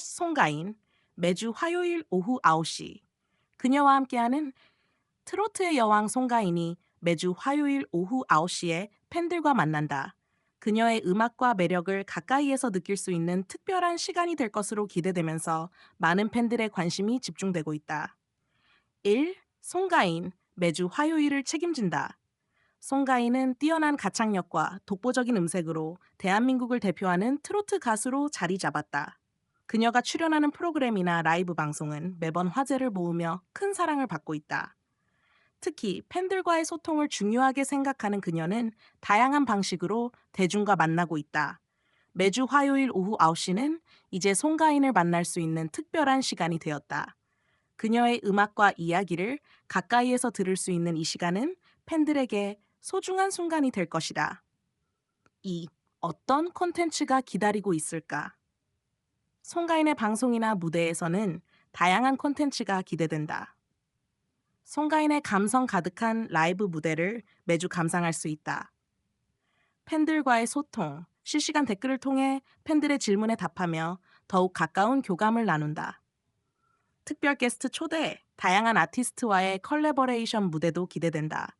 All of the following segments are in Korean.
송가인 매주 화요일 오후 9시 그녀와 함께하는 트로트의 여왕 송가인이 매주 화요일 오후 9시에 팬들과 만난다. 그녀의 음악과 매력을 가까이에서 느낄 수 있는 특별한 시간이 될 것으로 기대되면서 많은 팬들의 관심이 집중되고 있다. 1. 송가인 매주 화요일을 책임진다. 송가인은 뛰어난 가창력과 독보적인 음색으로 대한민국을 대표하는 트로트 가수로 자리 잡았다. 그녀가 출연하는 프로그램이나 라이브 방송은 매번 화제를 모으며 큰 사랑을 받고 있다. 특히 팬들과의 소통을 중요하게 생각하는 그녀는 다양한 방식으로 대중과 만나고 있다. 매주 화요일 오후 9시는 이제 송가인을 만날 수 있는 특별한 시간이 되었다. 그녀의 음악과 이야기를 가까이에서 들을 수 있는 이 시간은 팬들에게 소중한 순간이 될 것이다. 2. 어떤 콘텐츠가 기다리고 있을까? 송가인의 방송이나 무대에서는 다양한 콘텐츠가 기대된다. 송가인의 감성 가득한 라이브 무대를 매주 감상할 수 있다. 팬들과의 소통, 실시간 댓글을 통해 팬들의 질문에 답하며 더욱 가까운 교감을 나눈다. 특별 게스트 초대, 다양한 아티스트와의 컬래버레이션 무대도 기대된다.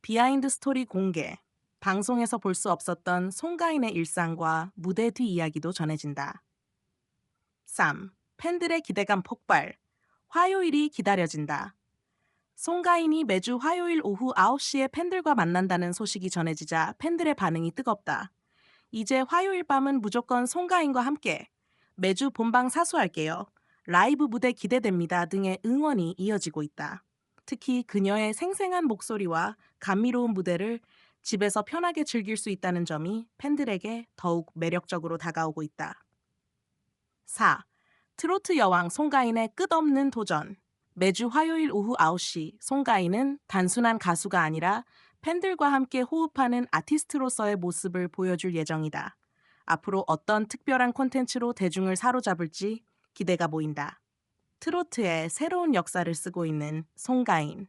비하인드 스토리 공개, 방송에서 볼 수 없었던 송가인의 일상과 무대 뒤 이야기도 전해진다. 3. 팬들의 기대감 폭발, 화요일이 기다려진다. 송가인이 매주 화요일 오후 9시에 팬들과 만난다는 소식이 전해지자 팬들의 반응이 뜨겁다. 이제 화요일 밤은 무조건 송가인과 함께 매주 본방 사수할게요. 라이브 무대 기대됩니다 등의 응원이 이어지고 있다. 특히 그녀의 생생한 목소리와 감미로운 무대를 집에서 편하게 즐길 수 있다는 점이 팬들에게 더욱 매력적으로 다가오고 있다. 4. 트로트 여왕 송가인의 끝없는 도전. 매주 화요일 오후 9시 송가인은 단순한 가수가 아니라 팬들과 함께 호흡하는 아티스트로서의 모습을 보여줄 예정이다. 앞으로 어떤 특별한 콘텐츠로 대중을 사로잡을지 기대가 보인다. 트로트의 새로운 역사를 쓰고 있는 송가인.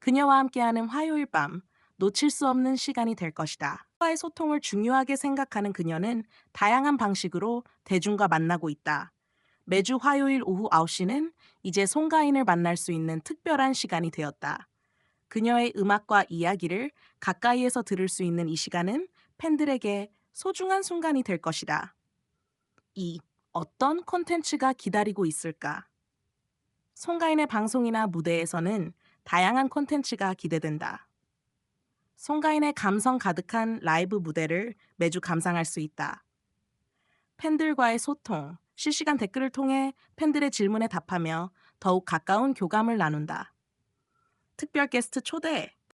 그녀와 함께하는 화요일 밤 놓칠 수 없는 시간이 될 것이다. 와의 소통을 중요하게 생각하는 그녀는 다양한 방식으로 대중과 만나고 있다. 매주 화요일 오후 9시는 이제 송가인을 만날 수 있는 특별한 시간이 되었다. 그녀의 음악과 이야기를 가까이에서 들을 수 있는 이 시간은 팬들에게 소중한 순간이 될 것이다. 2. 어떤 콘텐츠가 기다리고 있을까? 송가인의 방송이나 무대에서는 다양한 콘텐츠가 기대된다. 송가인의 감성 가득한 라이브 무대를 매주 감상할 수 있다. 팬들과의 소통, 실시간 댓글을 통해 팬들의 질문에 답하며 더욱 가까운 교감을 나눈다. 특별 게스트 초대,